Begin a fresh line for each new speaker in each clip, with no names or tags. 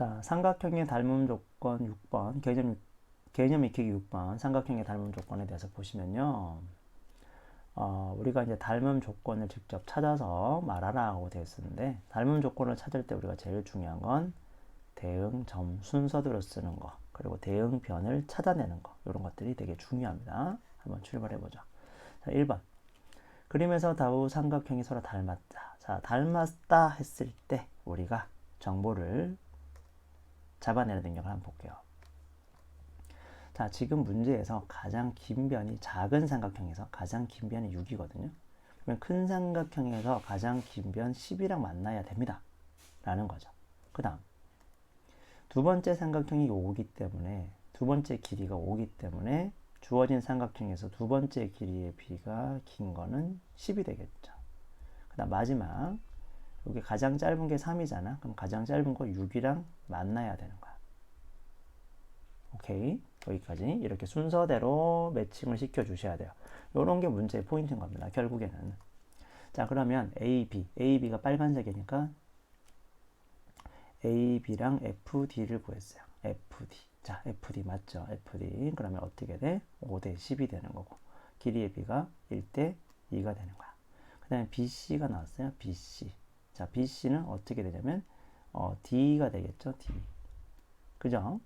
자, 삼각형의 닮음 조건 6번, 개념, 개념 익히기 6번, 삼각형의 닮음 조건에 대해서 보시면요. 어, 우리가 이제 닮음 조건을 직접 찾아서 말하라고 되어 있었는데, 닮음 조건을 찾을 때 우리가 제일 중요한 건 대응 점 순서대로 쓰는 거, 그리고 대응 변을 찾아내는 거, 이런 것들이 되게 중요합니다. 한번 출발해 보죠. 자, 1번. 그림에서 다우 삼각형이 서로 닮았다. 자, 닮았다 했을 때 우리가 정보를 잡아내는 능력을 한번 볼게요. 자, 지금 문제에서 가장 긴 변이 작은 삼각형에서 가장 긴 변이 6이거든요. 그러면 큰 삼각형에서 가장 긴 변 10이랑 만나야 됩니다. 라는 거죠. 그 다음. 두 번째 삼각형이 5기 때문에 두 번째 길이가 5기 때문에 주어진 삼각형에서 두 번째 길이의 비가 긴 거는 10이 되겠죠. 그 다음 마지막 여기 가장 짧은 게 3이잖아. 그럼 가장 짧은 거 6이랑 만나야 되는 거야. 오케이. 여기까지 이렇게 순서대로 매칭을 시켜 주셔야 돼요. 이런 게 문제의 포인트인 겁니다. 결국에는. 자, 그러면 A, B. A, B가 빨간색이니까 A, B랑 FD를 구했어요. FD. 자, FD 맞죠? FD. 그러면 어떻게 돼? 5 대 10이 되는 거고. 길이의 B가 1 대 2가 되는 거야. 그 다음에 BC가 나왔어요. BC. 자, BC는 어떻게 되냐면, 어, D가 되겠죠? D. 그죠?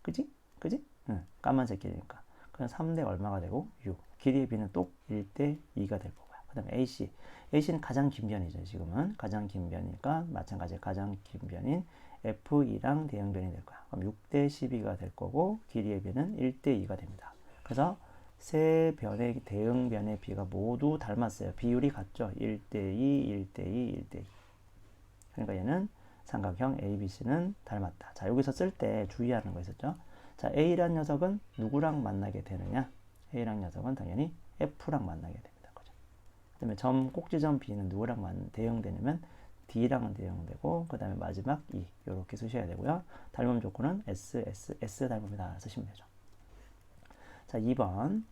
그지? 그지? 응. 까만색 길이니까. 그럼 3대 얼마가 되고? 6. 길이의 B는 또 1대 2가 될 거고요. 그 다음에 AC. AC는 가장 긴 변이죠. 지금은. 가장 긴 변이니까 마찬가지 가장 긴 변인 F2랑 대응변이 될 거야. 그럼 6대 12가 될 거고 길이의 B는 1대 2가 됩니다. 그래서 세 변의 대응 변의 B가 모두 닮았어요. 비율이 같죠. 1대 2, 1대 2, 1대 2. 그러니까 얘는 삼각형 ABC는 닮았다. 자, 여기서 쓸 때 주의하는 거 있었죠. 자, A란 녀석은 누구랑 만나게 되느냐? A란 녀석은 당연히 F랑 만나게 됩니다. 그죠? 그 다음에 점, 꼭지점 B는 누구랑 만, 대응되냐면 D랑은 대응되고, 그 다음에 마지막 E. 이렇게 쓰셔야 되고요. 닮음 조건은 S, S, S 닮음이다. 쓰시면 되죠. 자, 2번.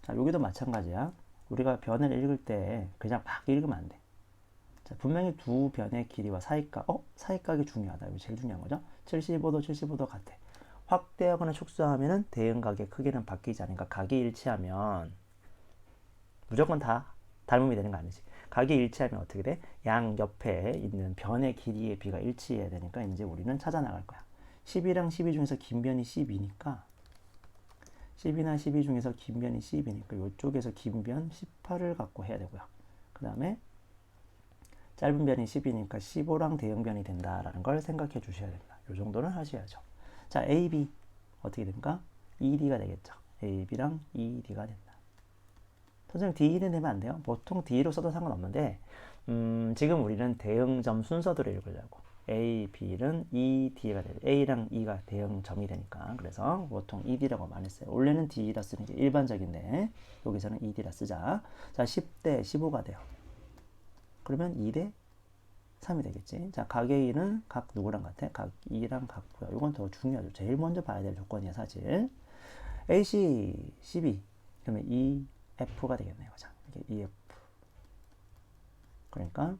자, 여기도 마찬가지야. 우리가 변을 읽을 때 그냥 막 읽으면 안 돼. 자, 분명히 두 변의 길이와 사이각, 어? 사이각이 중요하다. 이거 제일 중요한 거죠. 75도, 75도 같아. 확대하거나 축소하면은 대응각의 크기는 바뀌지 않으니까 각이 일치하면 무조건 다 닮음이 되는 거 아니지. 각이 일치하면 어떻게 돼? 양 옆에 있는 변의 길이의 비가 일치해야 되니까 이제 우리는 찾아 나갈 거야. 10이랑 12 중에서 긴 변이 10이니까 10이나 12 중에서 긴 변이 10이니까 이쪽에서 긴 변 18을 갖고 해야 되고요. 그 다음에 짧은 변이 10이니까 15랑 대응변이 된다라는 걸 생각해 주셔야 됩니다. 이 정도는 하셔야죠. 자, AB 어떻게 됩니까? ED가 되겠죠. AB랑 ED가 된다. 선생님 D는 되면 안 돼요? 보통 D로 써도 상관없는데 음, 지금 우리는 대응점 순서대로 읽으려고 A, B는 E, D가 돼요. A랑 E가 대응점이 되니까 그래서 보통 ED라고 많이 써요. 원래는 D라 쓰는 게 일반적인데 여기서는 ED라 쓰자. 자, 10대 15가 돼요. 그러면 2대 3이 되겠지. 자, 각 A는 각 누구랑 같아? 각 E랑 같고요. 이건 더 중요하죠. 제일 먼저 봐야 될 조건이야, 사실. AC 12. 그러면 EF가 되겠네요. 자, 이게 EF. 그러니까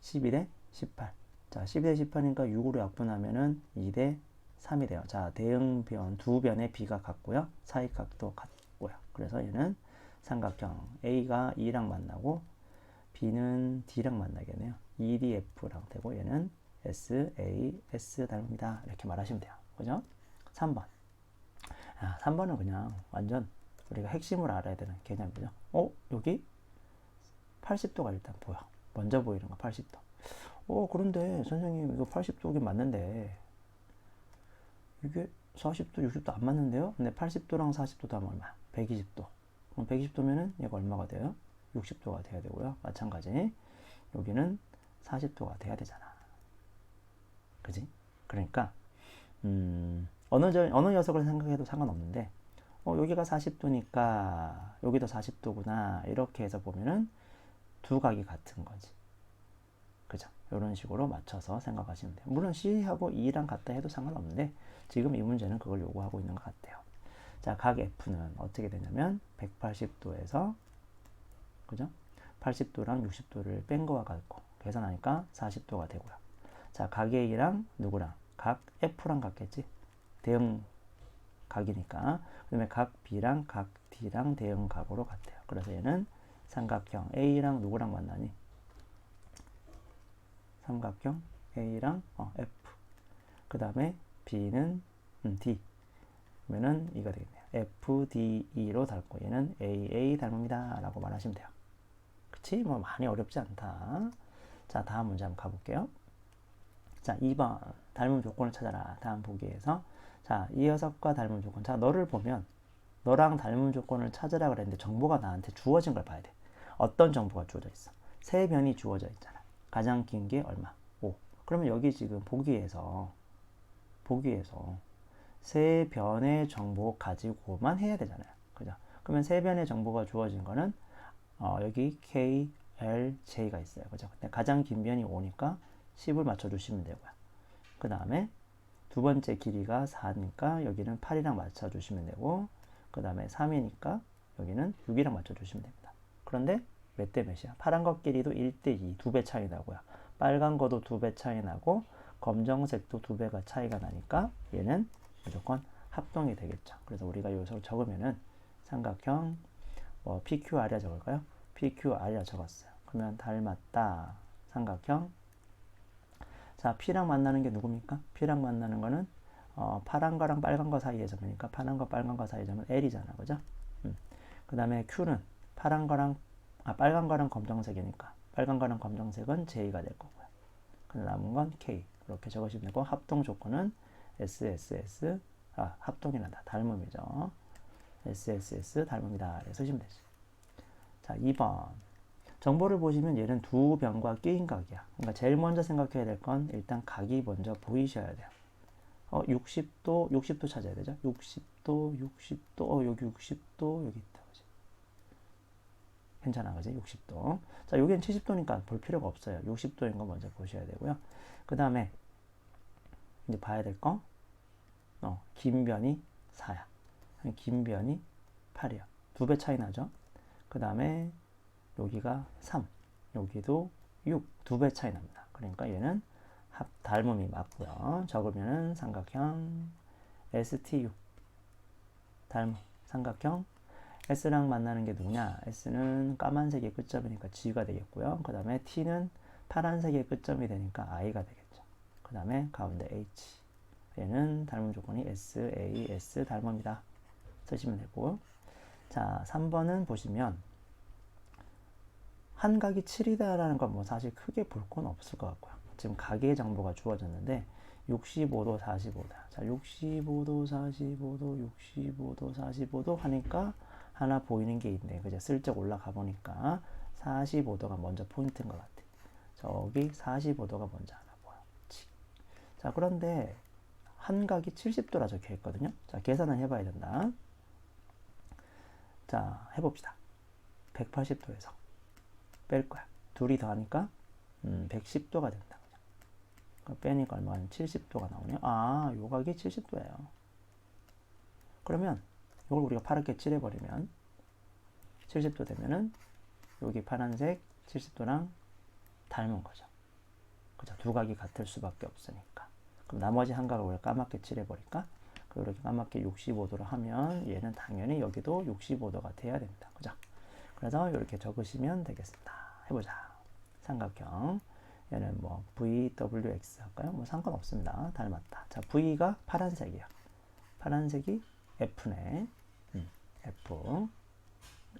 11대 18. 자, 12대 18이니까 6으로 약분하면은 2대 3이 돼요. 자, 대응 변 두 변의 B가 같고요. 사이각도 같고요. 그래서 얘는 삼각형 A가 E랑 만나고 B는 D랑 만나겠네요. EDF랑 되고 얘는 SAS 닮음이다. 이렇게 말하시면 돼요. 그죠? 3번. 아, 3번은 그냥 완전 우리가 핵심을 알아야 되는 개념이죠. 어? 여기 80도가 일단 보여. 먼저 보이는 거 80도. 어, 그런데 선생님 이거 80도긴 맞는데 이게 40도, 60도 안 맞는데요? 근데 80도랑 40도도 하면 얼마? 120도. 그럼 120도면은 얘가 얼마가 돼요? 60도가 돼야 되고요. 마찬가지. 여기는 40도가 돼야 되잖아. 그지? 그러니까, 음, 어느, 저, 어느 녀석을 생각해도 상관없는데, 어, 여기가 40도니까 여기도 40도구나. 이렇게 해서 보면은 두 각이 같은 거지. 그죠? 이런 식으로 맞춰서 생각하시면 돼요. 물론 C하고 E랑 같다 해도 상관없는데, 지금 이 문제는 그걸 요구하고 있는 것 같아요. 자, 각 F는 어떻게 되냐면, 180도에서 그죠? 80도랑 60도를 뺀 거와 같고 계산하니까 40도가 되고요. 자, 각 A랑 누구랑? 각 F랑 같겠지? 대응 각이니까. 그 다음에 각 B랑 각 D랑 대응 각으로 같아요. 그래서 얘는 삼각형 A랑 누구랑 만나니? 삼각형 A랑 어, F. 그 다음에 B는 음, D. 그러면은 이거 되겠네요. FDE로 닮고 얘는 AA 닮습니다. 라고 말하시면 돼요. 그치? 뭐 많이 어렵지 않다. 자, 다음 문제 한번 가볼게요. 자, 2번. 닮은 조건을 찾아라. 다음 보기에서. 자, 이 녀석과 닮은 조건. 자, 너를 보면 너랑 닮은 조건을 찾으라 그랬는데 정보가 나한테 주어진 걸 봐야 돼. 어떤 정보가 주어져 있어? 세 변이 주어져 있잖아. 가장 긴 게 얼마? 5. 그러면 여기 지금 보기에서 보기에서 세 변의 정보 가지고만 해야 되잖아요. 그죠? 그러면 세 변의 정보가 주어진 거는 어, 여기 K, L, J가 있어요. 그죠? 근데 가장 긴 변이 5니까 10을 맞춰주시면 되고요. 그 다음에 두 번째 길이가 4니까 여기는 8이랑 맞춰주시면 되고 그 다음에 3이니까 여기는 6이랑 맞춰주시면 됩니다. 그런데 몇 대 몇이야? 파란 것 길이도 1대 2, 두 배 차이 나고요. 빨간 거도 두 배 차이 나고 검정색도 두 배가 차이가 나니까 얘는 무조건 합동이 되겠죠. 그래서 우리가 여기서 적으면은 삼각형 뭐 PQR이라 적을까요? PQR이라 적었어요. 그러면 닮았다. 삼각형 자, P랑 만나는 게 누굽니까? P랑 만나는 거는 어, 파란 거랑 빨간 거 사이의 점이니까 파란 거 빨간 거 사이의 점은 L이잖아. 그죠? 음. 그 다음에 Q는 파란 거랑 아, 빨간 거랑 검정색이니까 빨간 거랑 검정색은 J가 될 거고요. 그 남은 건 K. 이렇게 적으시면 되고 합동 조건은 SSS 아, 합동이 난다. 닮음이죠. SSS 닮음이다. 이렇게 쓰시면 되지. 자, 2번. 정보를 보시면 얘는 두 변과 끼인 각이야. 그러니까 제일 먼저 생각해야 될 건 일단 각이 먼저 보이셔야 돼요. 어, 60도, 60도 찾아야 되죠? 60도, 60도, 어, 여기 60도, 여기? 괜찮아, 그지? 60도. 자, 여기는 70도니까 볼 필요가 없어요. 60도인 거 먼저 보셔야 되고요. 그 다음에, 이제 봐야 될 거, 어, 긴 변이 4야. 긴 변이 8이야. 두 배 차이 나죠? 그 다음에, 여기가 3, 여기도 6, 두 배 차이 납니다. 그러니까 얘는 합, 닮음이 맞고요. 적으면은 삼각형 ST6 닮음 삼각형 S랑 만나는 게 누구냐? S는 까만색의 끝점이니까 G가 되겠고요. 그 다음에 T는 파란색의 끝점이 되니까 I가 되겠죠. 그 다음에 가운데 H 얘는 닮은 조건이 S, A, S 닮음이다. 쓰시면 되고 자 3번은 보시면 한 각이 7이다라는 건 뭐 사실 크게 볼 건 없을 것 같고요. 지금 가계의 정보가 주어졌는데 65도, 45도. 자, 65도, 45도, 65도, 45도 하니까 하나 보이는 게 있네. 그죠? 슬쩍 올라가 보니까 45도가 먼저 포인트인 것 같아. 저기 45도가 먼저 하나 보여. 자, 그런데 한 각이 70도라 적혀 있거든요. 자, 계산을 해봐야 된다. 자, 해봅시다. 180도에서 뺄 거야. 둘이 더하니까 음, 110도가 된다. 빼니까 얼마? 70도가 나오네요. 아, 요 각이 70도예요. 그러면 이걸 우리가 파랗게 칠해버리면 70도 되면은 여기 파란색 70도랑 닮은 거죠. 그죠? 두 각이 같을 수밖에 없으니까. 그럼 나머지 한 각을 우리가 까맣게 칠해버릴까? 그렇게 까맣게 65도로 하면 얘는 당연히 여기도 65도가 돼야 됩니다. 그죠? 그래서 이렇게 적으시면 되겠습니다. 해보자. 삼각형. 얘는 뭐 VWX 할까요? 뭐 상관없습니다. 닮았다. 자, V가 파란색이야. 파란색이 F네. 음, F.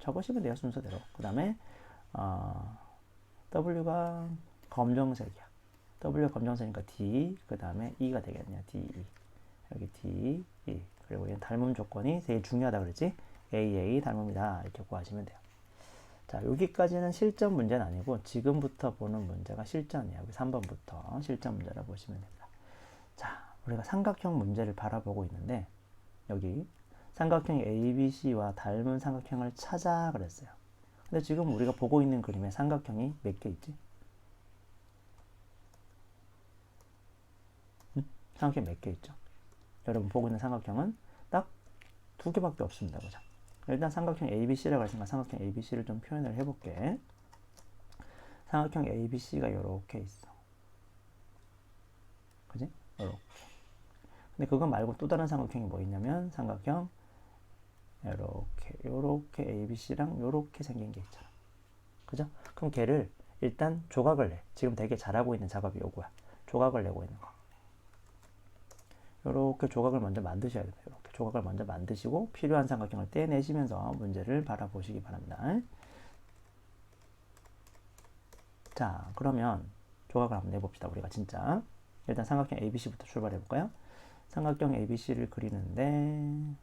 적으시면 돼요, 순서대로. 그 다음에, 어, W가 검정색이야. W 검정색이니까 D, 그 다음에 E가 되겠네요. D, E. 여기 D, E. 그리고 얘는 닮음 조건이 되게 중요하다 그랬지? AA 닮음이다. 이렇게 구하시면 돼요. 자, 여기까지는 실전 문제는 아니고 지금부터 보는 문제가 실전이에요. 여기 3번부터 실전 문제라 보시면 됩니다. 자, 우리가 삼각형 문제를 바라보고 있는데 여기 삼각형 ABC와 닮은 삼각형을 찾아 그랬어요. 근데 지금 우리가 보고 있는 그림에 삼각형이 몇 개 있지? 응? 삼각형 몇 개 있죠? 여러분 보고 있는 삼각형은 딱 두 개밖에 없습니다. 그죠? 일단 삼각형 ABC라고 했으니까 삼각형 ABC를 좀 표현을 해볼게. 삼각형 ABC가 이렇게 있어. 그지? 이렇게. 근데 그거 말고 또 다른 삼각형이 뭐 있냐면 삼각형 이렇게 요렇게 ABC랑 요렇게 생긴 게 있잖아. 그죠? 그럼 걔를 일단 조각을 내. 지금 되게 잘하고 있는 작업이 요거야. 조각을 내고 있는 거. 요렇게 조각을 먼저 만드셔야 돼요. 이렇게 조각을 먼저 만드시고 필요한 삼각형을 떼내시면서 문제를 바라보시기 바랍니다. 자, 그러면 조각을 한번 내봅시다. 우리가 진짜. 일단 삼각형 ABC부터 출발해 볼까요? 삼각형 ABC를 그리는데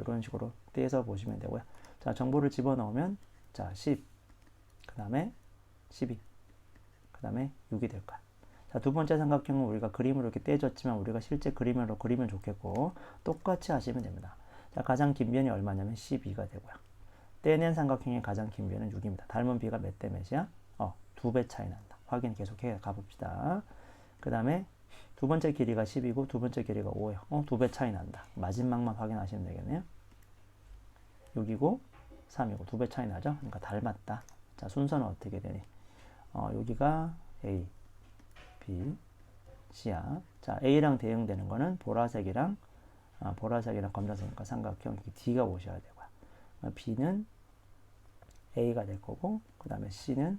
이런 식으로 떼서 보시면 되고요. 자, 정보를 집어넣으면 자, 10, 그 다음에 12, 그 다음에 6이 될 거야. 자, 두 번째 삼각형은 우리가 그림으로 이렇게 떼줬지만 우리가 실제 그림으로 그리면 좋겠고 똑같이 하시면 됩니다. 자, 가장 긴 변이 얼마냐면 12가 되고요. 떼낸 삼각형의 가장 긴 변은 6입니다. 닮은 비가 몇 대 몇이야? 어, 두 배 차이 난다. 확인 계속 해 가봅시다. 그 다음에 두 번째 길이가 10이고 두 번째 길이가 5예요. 어, 두 배 차이 난다. 마지막만 확인하시면 되겠네요. 6이고 3이고 두 배 차이 나죠? 그러니까 닮았다. 자, 순서는 어떻게 되니? 어, 여기가 A, B, C야. 자, A랑 대응되는 거는 보라색이랑 아, 보라색이랑 검정색이니까 삼각형 D가 오셔야 되고요. 어, B는 A가 될 거고 그 다음에 C는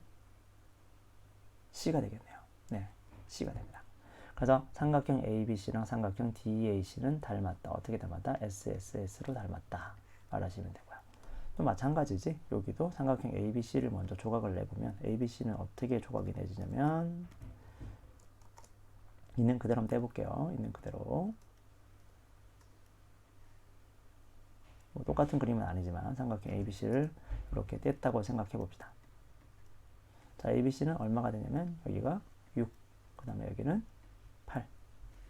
C가 되겠네요. 네, C가 됩니다. 그래서 삼각형 ABC랑 삼각형 DAC는 닮았다. 어떻게 닮았다? SSS로 닮았다. 말하시면 되고요. 또 마찬가지지. 여기도 삼각형 ABC를 먼저 조각을 내보면 ABC는 어떻게 조각이 내지냐면 있는 그대로 한번 떼볼게요. 있는 그대로. 뭐 똑같은 그림은 아니지만 삼각형 ABC를 이렇게 뗐다고 생각해 봅시다. 자, ABC는 얼마가 되냐면 여기가 6, 그 다음에 여기는 8,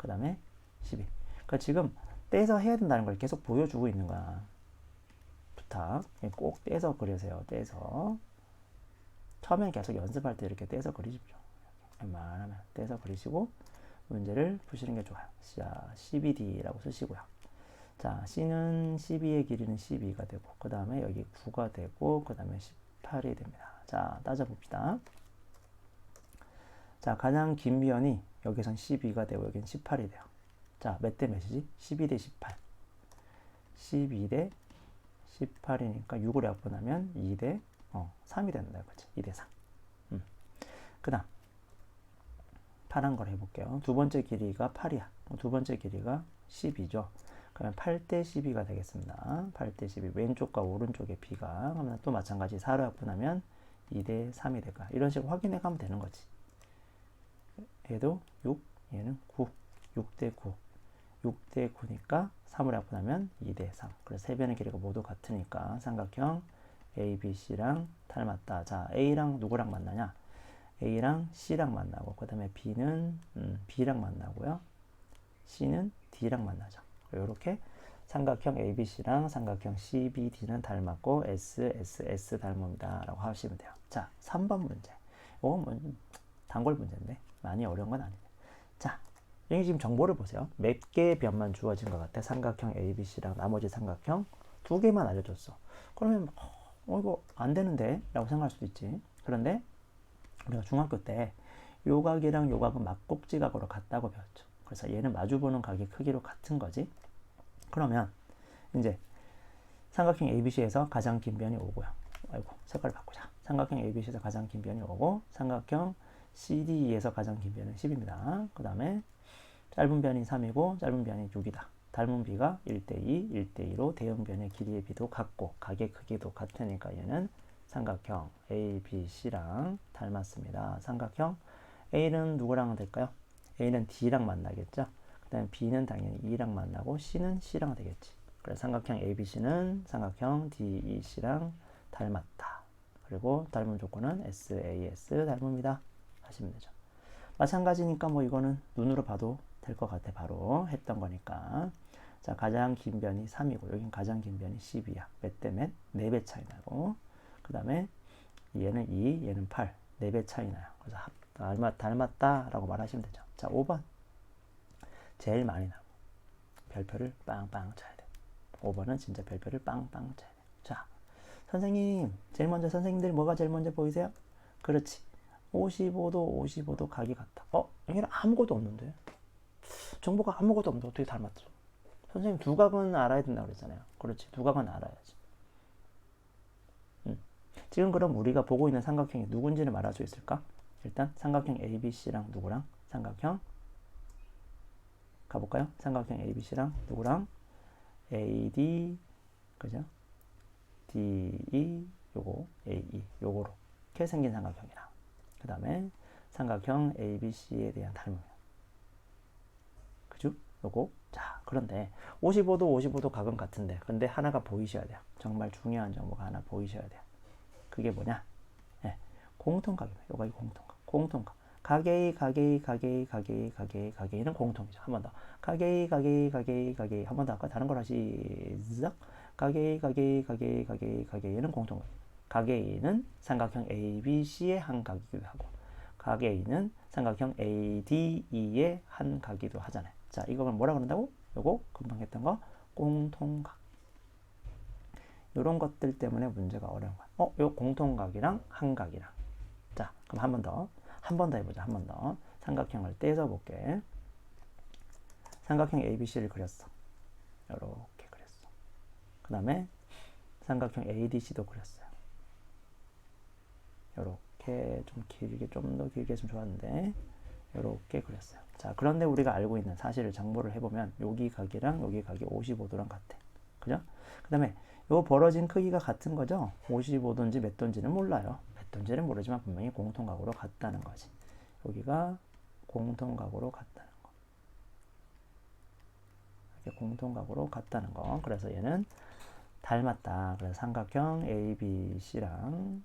그 다음에 12. 그러니까 지금 떼서 해야 된다는 걸 계속 보여주고 있는 거야. 부탁. 꼭 떼서 그리세요. 떼서. 처음엔 계속 연습할 때 이렇게 떼서 그리십시오. 웬만하면 떼서 그리시고 문제를 푸시는 게 좋아요. 자, 12D라고 쓰시고요. 자, C는 12의 길이는 12가 되고, 그 다음에 여기 9가 되고, 그 다음에 18이 됩니다. 자, 따져봅시다. 자, 가장 긴 변이 여기선 12가 되고, 여기는 18이 돼요. 자, 몇 대 몇이지? 12 대 18. 12 대 18이니까 6을 약분하면 2 대 어, 3이 된다. 그치? 2대 3. 음. 그 다음. 파란 걸 해볼게요. 두 번째 길이가 8이야. 두 번째 길이가 12죠. 그러면 8대 12가 되겠습니다. 8대 12. 왼쪽과 오른쪽의 비가. 그러면 또 마찬가지 4로 약분하면 2대 3이 될까. 이런 식으로 확인해 가면 되는 거지. 얘도 6, 얘는 9. 6대 9. 6대 9니까 3을 약분하면 2대 3. 그래서 세 변의 길이가 모두 같으니까 삼각형 A, B, C랑 닮았다. 자, A랑 누구랑 만나냐? A랑 C랑 만나고, 그 다음에 B는 음, B랑 만나고요. C는 D랑 만나죠. 이렇게 삼각형 ABC랑 삼각형 CBD는 닮았고 SSS 닮음이다 라고 하시면 돼요. 자, 3번 문제. 이건 뭐 단골 문제인데 많이 어려운 건 아니에요. 자, 여기 지금 정보를 보세요. 몇 개의 변만 주어진 것 같아. 삼각형 ABC랑 나머지 삼각형 두 개만 알려줬어. 그러면 어, 이거 안 되는데 라고 생각할 수도 있지. 그런데 우리가 중학교 때 요각이랑 요각은 막꼭지 각으로 같다고 배웠죠. 그래서 얘는 마주보는 각의 크기로 같은 거지. 그러면 이제 삼각형 ABC에서 가장 긴 변이 오고요. 아이고 색깔 바꾸자. 삼각형 ABC에서 가장 긴 변이 오고 삼각형 CDE에서 가장 긴 변은 10입니다. 그 다음에 짧은 변이 3이고 짧은 변이 6이다. 닮은 비가 1대2, 1대2로 대응 변의 길이의 비도 같고 각의 크기도 같으니까 얘는 삼각형 ABC랑 닮았습니다. 삼각형 A는 누구랑 될까요? A는 D랑 만나겠죠. 그 다음에 B는 당연히 E랑 만나고 C는 C랑 되겠지. 그래서 삼각형 ABC는 삼각형 DEC랑 닮았다. 그리고 닮은 조건은 SAS 닮음이다. 하시면 되죠. 마찬가지니까 뭐 이거는 눈으로 봐도 될 것 같아. 바로 했던 거니까. 자, 가장 긴 변이 3이고, 여긴 가장 긴 변이 10이야. 몇 대 몇? 4배 차이 나고. 그 다음에 얘는 2, 얘는 8. 4배 차이 나요. 그래서 닮았, 닮았다 라고 말하시면 되죠. 자, 5번. 제일 많이 나고. 별표를 빵빵 쳐야 돼. 5번은 진짜 별표를 빵빵 쳐야 돼. 자, 선생님, 제일 먼저 선생님들 뭐가 제일 먼저 보이세요? 그렇지. 55도 55도 각이 같다. 어? 여기는 아무것도 없는데. 정보가 아무것도 없는데 어떻게 닮았죠? 선생님 두각은 알아야 된다고 그랬잖아요. 그렇지. 두각은 알아야지. 음. 지금 그럼 우리가 보고 있는 삼각형이 누군지를 말할 수 있을까? 일단 삼각형 ABC랑 누구랑? 삼각형 가볼까요? 삼각형 ABC랑 누구랑? AD 그죠? DE 요거 AE 요거로 이렇게 생긴 삼각형이랑 그 다음에 삼각형 ABC에 대한 닮음 그죠? 요거? 자 그런데 55도 55도 각은 같은데 근데 하나가 보이셔야 돼요. 정말 중요한 정보가 하나 보이셔야 돼요. 그게 뭐냐? 예, 공통각입니다. 요가 공통각. 공통각. 가게이 가게이 가게이 가게이 가게이 가게이는 공통이죠. 한 번 더. 가게이 가게이 가게이 가게이 한 번더 아까 다른 거라 시작. 가게이 가게이 가게이 가게이 가게이는 공통각 가게이는 삼각형 ABC의 한 각이기도 하고 가게이는 삼각형 ADE의 한 각이기도 하잖아요. 자 이걸 뭐라 그런다고? 요거 금방 했던 거 공통각. 이런 것들 때문에 문제가 어려운 거야. 어? 요 공통각이랑 한각이랑. 자 그럼 한 번 더. 한 번 더 해보자 한 번 더. 삼각형을 떼서 볼게. 삼각형 ABC를 그렸어. 이렇게 그렸어. 그 다음에 삼각형 ADC도 그렸어요 이렇게 좀 길게 좀 더 길게 했으면 좋았는데 이렇게 그렸어요. 자 그런데 우리가 알고 있는 사실을 정보를 해보면 여기 각이랑 여기 각이 55도랑 같아. 그죠? 그 다음에 요 벌어진 크기가 같은 거죠? 55도인지 몇 도인지는 몰라요. 몇 도인지는 모르지만 분명히 공통각으로 같다는 거지. 여기가 공통각으로 같다는 거. 이렇게 공통각으로 같다는 거. 그래서 얘는 닮았다. 그래서 삼각형 ABC랑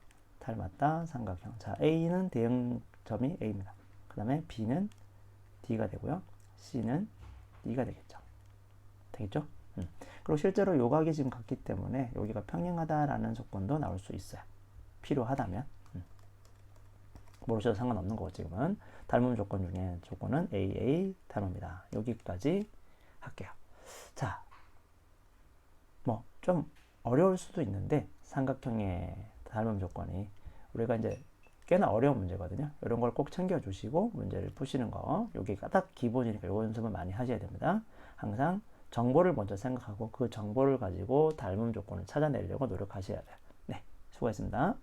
닮았다 삼각형. 자 A는 대응점이 A입니다. 그 다음에 B는 D가 되고요. C는 E가 되겠죠. 되겠죠? 음. 그리고 실제로 요각이 지금 같기 때문에 여기가 평행하다라는 조건도 나올 수 있어요. 필요하다면. 음. 모르셔도 상관없는 거고 지금은. 닮음 조건 중에 조건은 AA 닮음이다. 여기까지 할게요. 자 뭐 좀 어려울 수도 있는데 삼각형의 닮음 조건이 우리가 이제 꽤나 어려운 문제거든요. 이런 걸 꼭 챙겨 주시고 문제를 푸시는 거. 여기가 딱 기본이니까 요 연습을 많이 하셔야 됩니다. 항상 정보를 먼저 생각하고 그 정보를 가지고 닮음 조건을 찾아내려고 노력하셔야 돼요. 네, 수고했습니다.